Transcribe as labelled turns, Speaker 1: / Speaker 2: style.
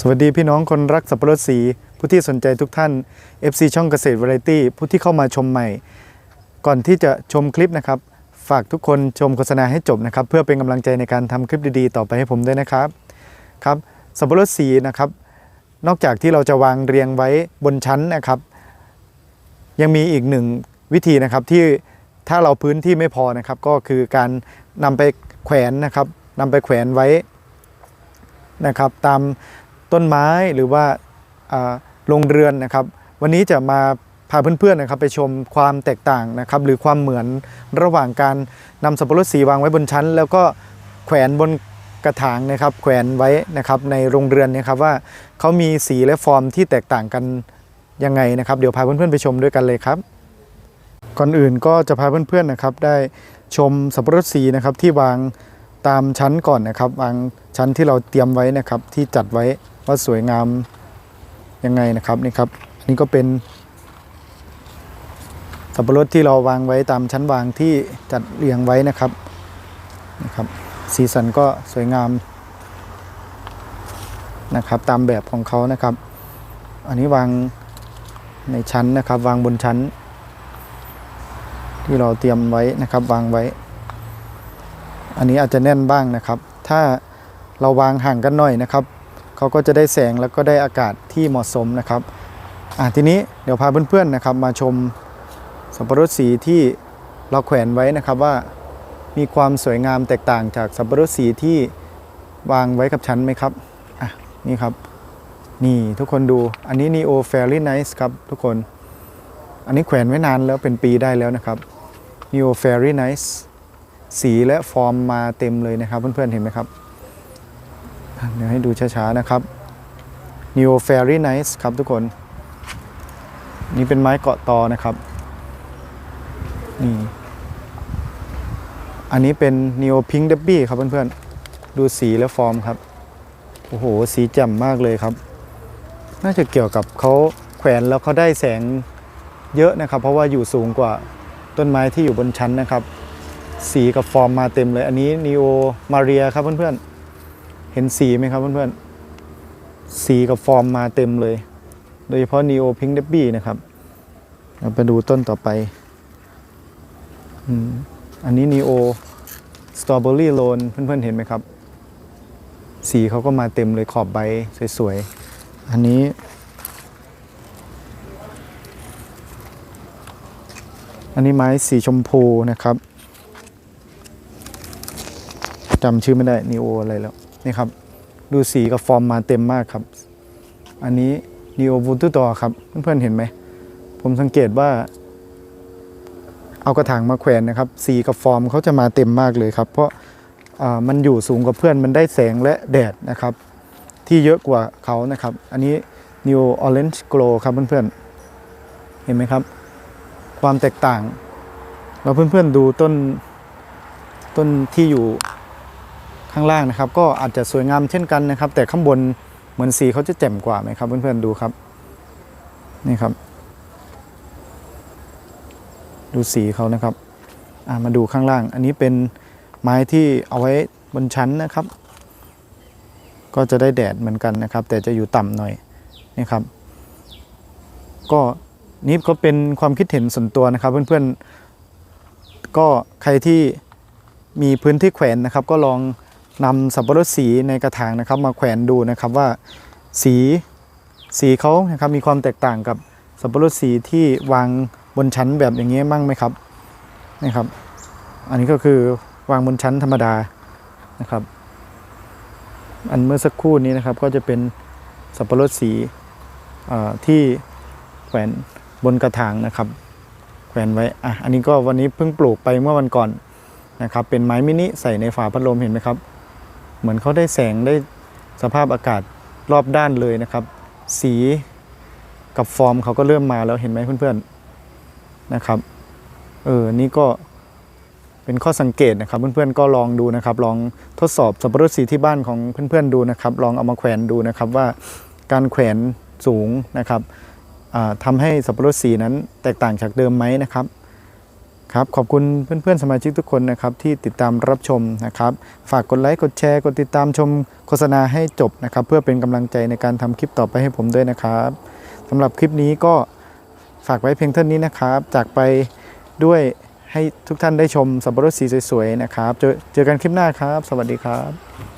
Speaker 1: สวัสดีพี่น้องคนรักสับปะรดสี ผู้ที่สนใจทุกท่าน FC ช่องเกษตรวาไรตี้ผู้ที่เข้ามาชมใหม่ ก่อนที่จะชมคลิปนะครับ ฝากทุกคนชมโฆษณาให้จบนะครับ เพื่อเป็นกำลังใจในการทำคลิปดีๆ ต่อไปให้ผมด้วยนะครับครับสับปะรดสีนะครับ นอกจากที่เราจะวางเรียงไว้บนชั้นนะครับ ยังมีอีกหนึ่งวิธีนะครับที่ถ้าเราพื้นที่ไม่พอนะครับ ก็คือการนำไปแขวนนะครับนำไปแขวนไว้นะครับ ตาม ต้นไม้หรือว่าโรงเรือนนะครับ วันนี้จะมาพาเพื่อนๆนะครับไปชมความแตกต่างนะครับ หรือความเหมือนระหว่างการนำสับปะรดสีวางไว้บนชั้น แล้วก็แขวนบนกระถางนะครับ แขวนไว้นะครับในโรงเรือนนะครับว่าเขามีสีและฟอร์มที่แตกต่างกันยังไงนะครับ เดี๋ยวพาเพื่อนๆไปชมด้วยกันเลยครับก่อนอื่นก็จะพาเพื่อนๆนะครับ ได้ชมสับปะรดสีนะครับที่วางตามชั้นก่อนนะครับ วางชั้นที่เราเตรียมไว้นะครับที่จัดไว้ ว่าสวยงามยังไงนะครับนี่ครับอันนี้ก็เป็นสับปะรดที่เราวางไว้ตามชั้นวางที่จัดเรียงไว้นะครับนะครับสีสันก็สวยงามนะครับตามแบบของเขานะครับ อันนี้วางในชั้นนะครับ วางบนชั้น ที่เราเตรียมไว้นะครับ วางไว้ อันนี้อาจจะแน่นบ้างนะครับ ถ้าเราวางห่างกันหน่อยนะครับ เขาก็จะได้แสงแล้วก็ได้อากาศที่เหมาะสมนะครับอะทีนี้เดี๋ยวพาเพื่อนๆนะครับ มาชมสับปะรดสีที่เราแขวนไว้นะครับว่ามีความสวยงามแตกต่างจากสับปะรดสีที่วางไว้กับชั้นไหมครับอะนี่ครับ นี่ทุกคนดูอันนี้ Neo Fairy Nice ครับทุกคน อันนี้แขวนไว้นานแล้วเป็นปีได้แล้วนะครับ Neo Fairy Nice สีและฟอร์มมาเต็มเลยนะครับ เพื่อนๆเห็นไหมครับ เดี๋ยวให้ดูช้าๆนะครับ Neo Fairy Nice ครับทุกคน นี่เป็นไม้เกาะตอนะครับ นี่ อันนี้เป็น Neo Pink Debbie ครับเพื่อนๆ ดูสีและฟอร์มครับ โอ้โห สีแจ่มมากเลยครับ น่าจะเกี่ยวกับเขาแขวนแล้วเขาได้แสงเยอะนะครับ เพราะว่าอยู่สูงกว่าต้นไม้ที่อยู่บนชั้นนะครับ สีกับฟอร์มมาเต็มเลย อันนี้ Neo Maria ครับเพื่อนๆ เห็นสีไหมครับเพื่อนๆ สีกับฟอร์มมาเต็มเลย โดยเฉพาะ Neo Pink Debbie นะครับเราไปดูต้นต่อไป อันนี้ Neo Strawberry l o n เพื่อนๆ เห็นไหมครับ สีเขาก็มาเต็มเลยขอบใบสวยๆ อันนี้ อันนี้ไม้สีชมพูนะครับจำชื่อไม่ได้นีโออะไรแล้ว นี่ครับ ดูสีกับฟอร์มมาเต็มมากครับ อันนี้นีโอบูตุตอครับ เพื่อนๆเห็นไหม ผมสังเกตว่า เอากระถางมาแขวนนะครับ สีกับฟอร์มเขาจะมาเต็มมากเลยครับ เพราะามันอยู่สูงกว่าเพื่อนมันได้แสงและแดดนะครับ ที่เยอะกว่าเขานะครับ อันนี้ Neo Orange Glow ครับเพื่อนๆ เห็นไหมครับ ความแตกต่าง เราเพื่อนๆดูต้นต้นที่อยู่ ข้างล่างนะครับ ก็อาจจะสวยงามเช่นกันนะครับ แต่ข้างบนเหมือนสีเขาจะแจ่มกว่าไหมครับเพื่อนๆดูครับนี่ครับ ดูสีเขานะครับามาดูข้างล่าง อันนี้เป็นไม้ที่เอาไว้บนชั้นนะครับ ก็จะได้แดดเหมือนกันนะครับ แต่จะอยู่ต่ำหน่อยนี่ครับ ก็นี่ก็เป็นความคิดเห็นส่วนตัวนะครับ เพื่อนๆก็ใครที่มีพื้นที่แขวนนะครับ ก็ลอง นำสับปะรดสีในกระถางนะครับมาแขวนดูนะครับว่าสีสีเขานะครับมีความแตกต่างกับสับปะรดสีที่วางบนชั้นแบบอย่างนี้ยมั่งไหมครับนี่ครับ อันนี้ก็คือวางบนชั้นธรรมดานะครับ อันเมื่อสักครู่นี้นะครับก็จะเป็นสับปะรดสีที่แขวนบนกระถางนะครับแขวนไว้อะอันนี้ก็วันนี้เพิ่งปลูกไปเมื่อวันก่อนนะครับ เป็นไม้มินิใส่ในฝาพัดลมเห็นไหมครับ เหมือนเขาได้แสงได้สภาพอากาศรอบด้านเลยนะครับ สีกับฟอร์มเขาก็เริ่มมาแล้วเห็นไหมเพื่อนๆนะครับเออนี่ก็เป็นข้อสังเกตนะครับ เพื่อนๆก็ลองดูนะครับ ลองทดสอบสับปะรดสีที่บ้านของเพื่อนๆดูนะครับ ลองเอามาแขวนดูนะครับว่าการแขวนสูงนะครับอ่าทำให้สับปะรดสีนั้นแตกต่างจากเดิมไหมนะครับ ครับขอบคุณเพื่อนๆสมาชิกทุกคนนะครับที่ติดตามรับชมนะครับ ฝากกดไลค์กดแชร์กดติดตามชมโฆษณาให้จบนะครับ เพื่อเป็นกำลังใจในการทำคลิปต่อไปให้ผมด้วยนะครับสำหรับคลิปนี้ก็ฝากไว้เพียงเท่านี้นะครับ จากไปด้วยให้ทุกท่านได้ชมสับปะรดสีสวยๆนะครับเจอเจอกันคลิปหน้าครับ สวัสดีครับ